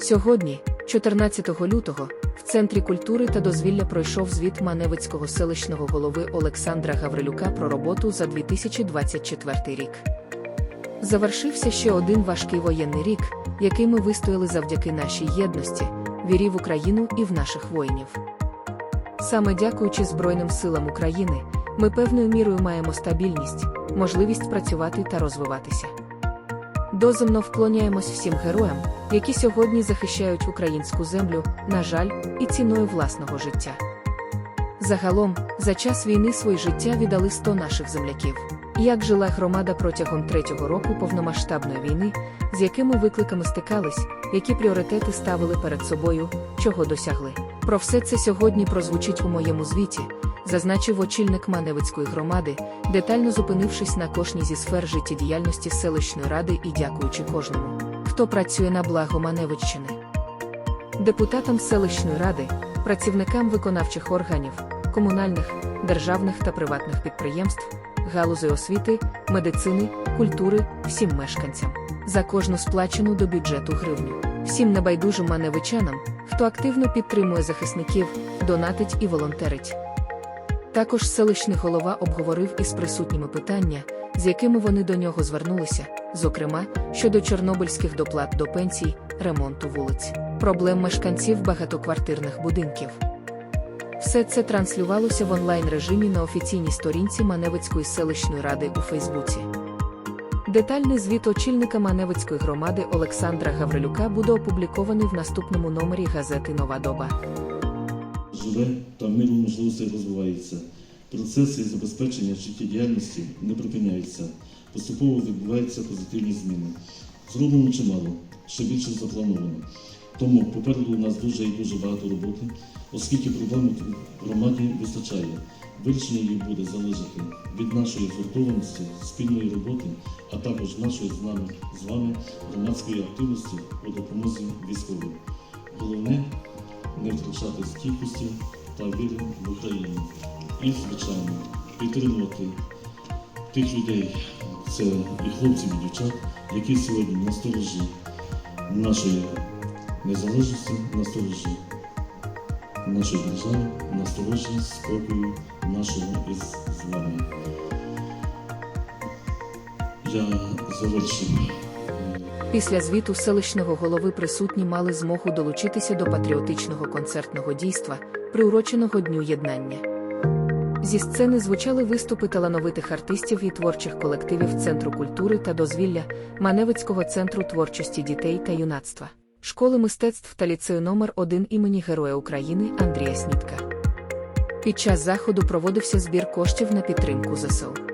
Сьогодні, 14 лютого, в Центрі культури та дозвілля пройшов звіт Маневицького селищного голови Олександра Гаврилюка про роботу за 2024 рік. Завершився ще один важкий воєнний рік, який ми вистояли завдяки нашій єдності, вірі в Україну і в наших воїнів. Саме дякуючи Збройним силам України, ми певною мірою маємо стабільність, можливість працювати та розвиватися. Доземно вклоняємось всім героям, які сьогодні захищають українську землю, на жаль, і ціною власного життя. Загалом, за час війни своє життя віддали 100 наших земляків. Як жила громада протягом третього року повномасштабної війни, з якими викликами стикались, які пріоритети ставили перед собою, чого досягли. Про все це сьогодні прозвучить у моєму звіті, зазначив очільник Маневицької громади, детально зупинившись на кожній зі сфер життєдіяльності селищної ради і дякуючи кожному, хто працює на благо Маневиччини. Депутатам селищної ради, працівникам виконавчих органів, комунальних, державних та приватних підприємств, галузей освіти, медицини, культури, всім мешканцям, за кожну сплачену до бюджету гривню, всім небайдужим маневичанам, хто активно підтримує захисників, донатить і волонтерить. Також селищний голова обговорив із присутніми питання, з якими вони до нього звернулися, зокрема, щодо чорнобильських доплат до пенсій, ремонту вулиць, проблем мешканців багатоквартирних будинків. Все це транслювалося в онлайн-режимі на офіційній сторінці Маневицької селищної ради у Фейсбуці. Детальний звіт очільника Маневицької громади Олександра Гаврилюка буде опублікований в наступному номері газети Нова доба. Живе та в міру можливостей розвивається. Процеси забезпечення життєдіяльності не припиняються. Поступово відбуваються позитивні зміни. Зроблено чимало, ще більше заплановано. Тому попереду у нас дуже і дуже багато роботи, оскільки проблем в громаді вистачає. Вирішення їх буде залежати від нашої згуртованості, спільної роботи, а також нашої з нами з вами громадської активності у допомозі військовим. Головне не втрачати стійкості та віри в Україну. І, звичайно, підтримувати тих людей, це і хлопців, і дівчат, які сьогодні на сторожі нашої незалежності, на сторожі нашої держави, на сторожі спокою нашого із з вами. Я завершив. Після звіту селищного голови присутні мали змогу долучитися до патріотичного концертного дійства, приуроченого Дню Єднання. Зі сцени звучали виступи талановитих артистів і творчих колективів Центру культури та дозвілля, Маневицького центру творчості дітей та юнацтва, школи мистецтв та ліцею номер 1 імені Героя України Андрія Снітка. Під час заходу проводився збір коштів на підтримку ЗСУ.